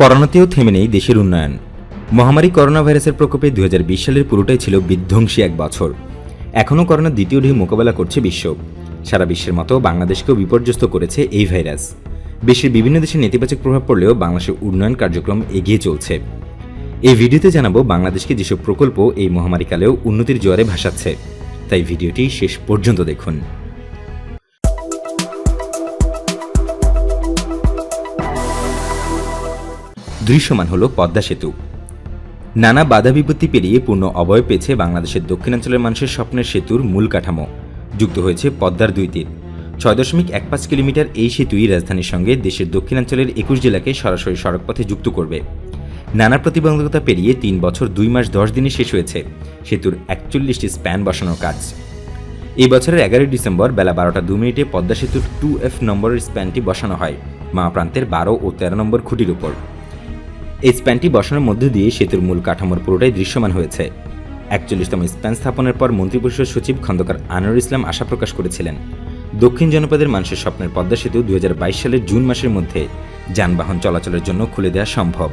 করোনাতেও থেমে নেই দেশের উন্নয়ন। মহামারী করোনা ভাইরাসের প্রকোপে দু হাজার বিশ সালের পুরোটাই ছিল বিধ্বংসী এক বছর। এখনও করোনার দ্বিতীয় ঢেউ মোকাবেলা করছে বিশ্ব। সারা বিশ্বের মতো বাংলাদেশকেও বিপর্যস্ত করেছে এই ভাইরাস। বিশ্বের বিভিন্ন দেশে নেতিবাচক প্রভাব পড়লেও বাংলাদেশের উন্নয়ন কার্যক্রম এগিয়ে চলছে। এই ভিডিওতে জানাব বাংলাদেশকে যেসব প্রকল্প এই মহামারীকালেও উন্নতির জোয়ারে ভাসাচ্ছে। তাই ভিডিওটি শেষ পর্যন্ত দেখুন। দৃশ্যমান হলো পদ্মা সেতু। নানা বাধা বিপত্তি পেরিয়ে পূর্ণ অবয় পেয়েছে বাংলাদেশের দক্ষিণাঞ্চলের মানুষের স্বপ্নের সেতুর মূল কাঠামো। যুক্ত হয়েছে পদ্মার দুই তীর। ছয় দশমিক এক পাঁচ কিলোমিটার এই সেতুই রাজধানীর সঙ্গে দেশের দক্ষিণাঞ্চলের একুশ জেলাকে সরাসরি সড়কপথে যুক্ত করবে। নানা প্রতিবন্ধকতা পেরিয়ে তিন বছর দুই মাস দশ দিনে শেষ হয়েছে সেতুর একচল্লিশটি স্প্যান বসানোর কাজ। এই বছরের এগারোই ডিসেম্বর বেলা বারোটা দু মিনিটে পদ্মা সেতুর টু এফ নম্বরের স্প্যানটি বসানো হয়। মা প্রান্তের বারো ও তেরো নম্বর খুঁটির উপর। এই স্প্যানটি বসানোর মধ্য দিয়ে সেতুর মূল কাঠামোর পুরোটাই দৃশ্যমান হয়েছে। একচল্লিশতম স্প্যান স্থাপনের পর মন্ত্রিপরিষদ সচিব খন্দকার আনোয়ার ইসলাম আশা প্রকাশ করেছিলেন। দক্ষিণ জনপদের মানুষের স্বপ্নের পদ্মা সেতু দুই হাজার বাইশ সালের জুন মাসের মধ্যে যানবাহন চলাচলের জন্য খুলে দেওয়া সম্ভব।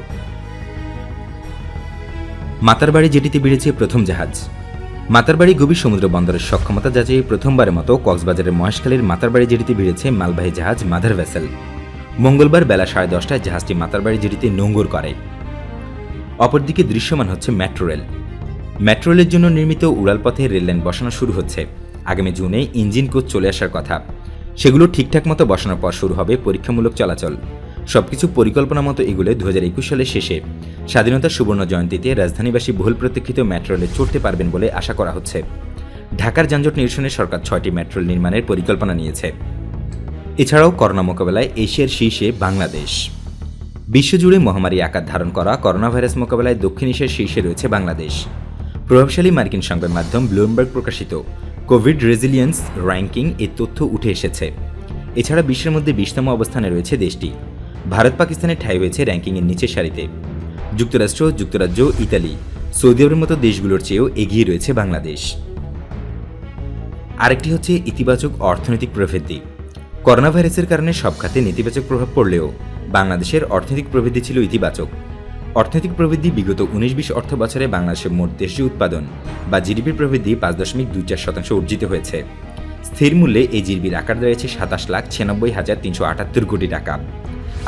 মাতারবাড়ি জেটিতে বেড়েছে প্রথম জাহাজ। মাতারবাড়ি গভীর সমুদ্র বন্দরের সক্ষমতা যাচাইয়ে প্রথমবারের মতো কক্সবাজারের মহেশখালীর মাতারবাড়ি জেটিতে বেড়েছে মালবাহী জাহাজ মাদার ভেসেল। মঙ্গলবার বেলা সাড়ে দশটায় জাহাজটি মাতারবাড়ি জেটিতে নোঙ্গর করে। অপরদিকে দৃশ্যমান হচ্ছে মেট্রো রেল। মেট্রো রেলের জন্য নির্মিত উড়ালপথে রেললাইন বসানো শুরু হচ্ছে। আগামী জুনে ইঞ্জিন কোচ চলে আসার কথা। সেগুলো ঠিকঠাক মতো বসানোর পর শুরু হবে পরীক্ষামূলক চলাচল। সবকিছু পরিকল্পনা মতো এগুলো দু হাজার একুশ সালের শেষে। স্বাধীনতার সুবর্ণ জয়ন্তীতে রাজধানীবাসী বহুল প্রতীক্ষিত মেট্রো রেলে চড়তে পারবেন বলে আশা করা হচ্ছে। ঢাকার যানজট নিরসনে সরকার ছয়টি মেট্রো নির্মাণের পরিকল্পনা নিয়েছে। এছাড়াও করোনা মোকাবেলায় এশিয়ার শীর্ষে বাংলাদেশ। বিশ্বজুড়ে মহামারী আকার ধারণ করা করোনা ভাইরাস মোকাবেলায় দক্ষিণ এশিয়ার শীর্ষে রয়েছে বাংলাদেশ। প্রভাবশালী মার্কিন সংবাদ মাধ্যম ব্লুমবার্গ প্রকাশিত কোভিড রেজিলিয়েন্স র্যাঙ্কিং এ তথ্য উঠে এসেছে। এছাড়া বিশ্বের মধ্যে বিশতম অবস্থানে রয়েছে দেশটি। ভারত পাকিস্তানে ঠাঁই হয়েছে র্যাঙ্কিংয়ের নিচের সারিতে। যুক্তরাষ্ট্র, যুক্তরাজ্য, ইতালি, সৌদি আরবের মতো দেশগুলোর চেয়েও এগিয়ে রয়েছে বাংলাদেশ। আরেকটি হচ্ছে ইতিবাচক অর্থনৈতিক প্রবৃদ্ধি। করোনা ভাইরাসের কারণে সব খাতে নেতিবাচক প্রভাব পড়লেও বাংলাদেশের অর্থনৈতিক প্রবৃদ্ধি ছিল ইতিবাচক। অর্থনৈতিক প্রবৃদ্ধি বিগত উনিশ বিশ অর্থ বছরে বাংলাদেশের মোট দেশীয় উৎপাদন বা জিডিপির প্রবৃদ্ধি পাঁচ দশমিক দুই চার শতাংশ অর্জিত হয়েছে। স্থির মূল্যে এই জিডিপির আকার দাঁড়িয়েছে সাতাশ লাখ ছিয়ানব্বই হাজার তিনশো আটাত্তর কোটি টাকা।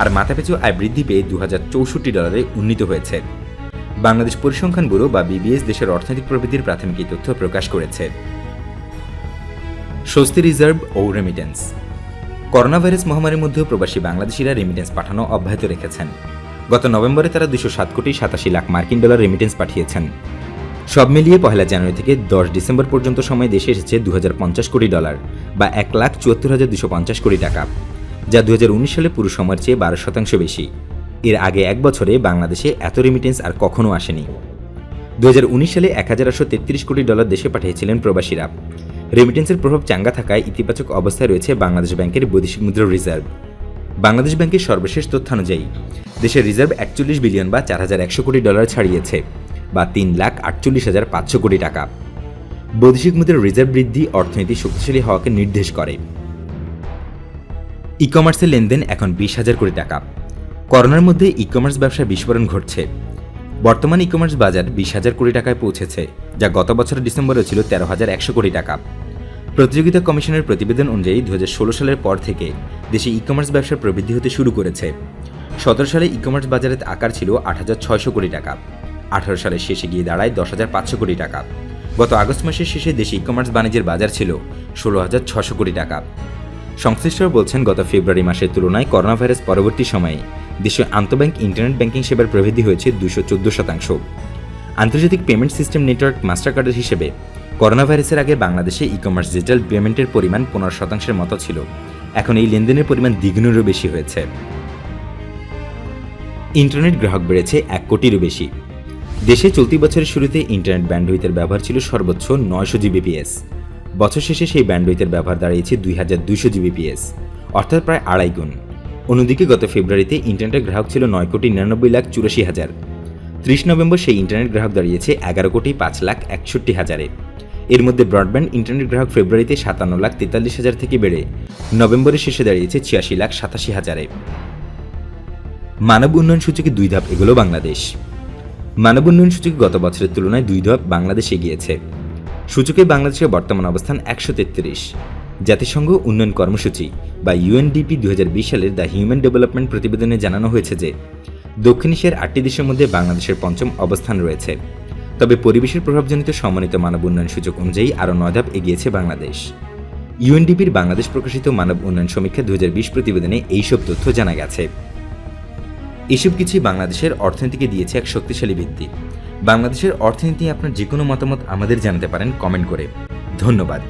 আর মাথাপিছু আয় বৃদ্ধি পেয়ে দু হাজার চৌষট্টি ডলারে উন্নীত হয়েছে। বাংলাদেশ পরিসংখ্যান ব্যুরো বা বিবিএস দেশের অর্থনৈতিক প্রবৃদ্ধির প্রাথমিক তথ্য প্রকাশ করেছে। স্বস্তি রিজার্ভ ও রেমিটেন্স করোনা ভাইরাস মহামারীর মধ্যেও প্রবাসী বাংলাদেশিরা রেমিটেন্স পাঠানো অব্যাহত রেখেছেন। গত নভেম্বরে তারা দুশো সাত কোটি সাতাশি লাখ মার্কিন ডলার রেমিটেন্স পাঠিয়েছেন। সব মিলিয়ে পহেলা জানুয়ারি থেকে দশ ডিসেম্বর পর্যন্ত সময় দেশে এসেছে দু হাজার পঞ্চাশ কোটি ডলার বা এক লাখ চুয়াত্তর হাজার দুশো পঞ্চাশ কোটি টাকা, যা দু হাজার উনিশ সালে পুরো সময়ের চেয়ে বারো শতাংশ বেশি। এর আগে এক বছরে বাংলাদেশে এত রেমিটেন্স আর কখনো আসেনি। দু হাজার উনিশ সালে এক হাজার আটশো তেত্রিশ কোটি ডলার দেশে পাঠিয়েছিলেন প্রবাসীরা। রেমিটেন্সের প্রভাব চাঙ্গা থাকায় ইতিবাচক অবস্থায় রয়েছে বাংলাদেশ ব্যাংকের বৈদেশিক মুদ্রা রিজার্ভ। বাংলাদেশ ব্যাংকের সর্বশেষ তথ্যানুযায়ী, দেশের রিজার্ভ একচল্লিশ বিলিয়ন বা চার হাজার একশো কোটি ডলার ছাড়িয়েছে বা তিন লাখ আটচল্লিশ হাজার পাঁচশো কোটি টাকা। বৈদেশিক মুদ্রার রিজার্ভ বৃদ্ধি অর্থনীতি শক্তিশালী হওয়াকে নির্দেশ করে। ই কমার্সের লেনদেন এখন বিশ হাজার কোটি টাকা। করোনার মধ্যে ই কমার্স ব্যবসায় বিস্ফোরণ ঘটছে। বর্তমান ই কমার্স বাজার বিশ হাজার কোটি টাকায় পৌঁছেছে, যা গত বছরের ডিসেম্বরে ছিল তেরো হাজার একশো কোটি টাকা। প্রতিযোগিতা কমিশনের প্রতিবেদন অনুযায়ী দু হাজার ষোলো সালের পর থেকে দেশে ই কমার্স ব্যবসার প্রবৃদ্ধি হতে শুরু করেছে। সতেরো সালে ই কমার্স বাজারের আকার ছিল আট হাজার ছয়শো কোটি টাকা। আঠারো সালের শেষে গিয়ে দাঁড়ায় দশ হাজার পাঁচশো কোটি টাকা। গত আগস্ট মাসের শেষে দেশে ই কমার্স বাণিজ্যের বাজার ছিল ষোলো হাজার ছশো কোটি টাকা। সংশ্লিষ্টরা বলছেন, গত ফেব্রুয়ারি মাসের তুলনায় করোনা ভাইরাস পরবর্তী সময়ে দেশে আন্তঃব্যাংক ইন্টারনেট ব্যাংকিং সেবার প্রবৃদ্ধি হয়েছে দুশো চোদ্দ শতাংশ। আন্তর্জাতিক পেমেন্ট সিস্টেম নেটওয়ার্ক মাস্টার কার্ডের হিসেবে করোনা ভাইরাসের আগে বাংলাদেশে ই কমার্স ডিজিটাল পেমেন্টের পরিমাণ পনেরো শতাংশের মতো ছিল। এখন এই লেনদেনের পরিমাণ দ্বিগুণেরও বেশি হয়েছে। ইন্টারনেট গ্রাহক বেড়েছে এক কোটিরও বেশি। দেশে চলতি বছরের শুরুতে ইন্টারনেট ব্যান্ডউইথের ব্যবহার ছিল সর্বোচ্চ নয়শো জিবিপিএস। বছর শেষে সেই ব্যান্ডউইথের ব্যবহার দাঁড়িয়েছে দুই হাজার দুইশো জিবিপিএস, অর্থাৎ প্রায় আড়াই গুণ। অন্যদিকে গত ফেব্রুয়ারিতে ইন্টারনেটের গ্রাহক ছিল নয় কোটি নিরানব্বই লাখ চুরাশি হাজার। ত্রিশ নভেম্বর সেই ইন্টারনেট গ্রাহক দাঁড়িয়েছে এগারো কোটি পাঁচ লাখ একষট্টি হাজারে। এর মধ্যে ব্রডব্যান্ড ইন্টারনেট গ্রাহক ফেব্রুয়ারিতে সাতান্ন লাখ তেতাল্লিশ হাজার থেকে বেড়ে নভেম্বরের শেষে দাঁড়িয়েছে ছিয়াশি লাখ সাতাশি হাজারে। মানব উন্নয়ন সূচকে দুই ধাপ এগুলো বাংলাদেশ। মানব উন্নয়ন সূচকে গত বছরের তুলনায় দুই ধাপ বাংলাদেশ এগিয়েছে। সূচকে বাংলাদেশের বর্তমান অবস্থান একশো তেত্রিশ। জাতিসংঘ উন্নয়ন কর্মসূচি বা ইউএনডিপি দুই হাজার বিশ সালের দ্য হিউম্যান ডেভেলপমেন্ট প্রতিবেদনে জানানো হয়েছে যে দক্ষিণ এশিয়ার আটটি দেশের মধ্যে বাংলাদেশের পঞ্চম অবস্থান রয়েছে। তবে পরিবেশের প্রভাবজনিত সমন্বিত মানব উন্নয়ন সূচক অনুযায়ী আরও নয় ধাপ এগিয়েছে বাংলাদেশ। ইউএনডিপির বাংলাদেশ প্রকাশিত মানব উন্নয়ন সমীক্ষা দুই হাজার বিশ প্রতিবেদনে এইসব তথ্য জানা গেছে। এসব কিছুই বাংলাদেশের অর্থনীতিকে দিয়েছে এক শক্তিশালী ভিত্তি। বাংলাদেশের অর্থনীতি আপনার যে কোনো মতামত আমাদের জানাতে পারেন কমেন্ট করে। ধন্যবাদ।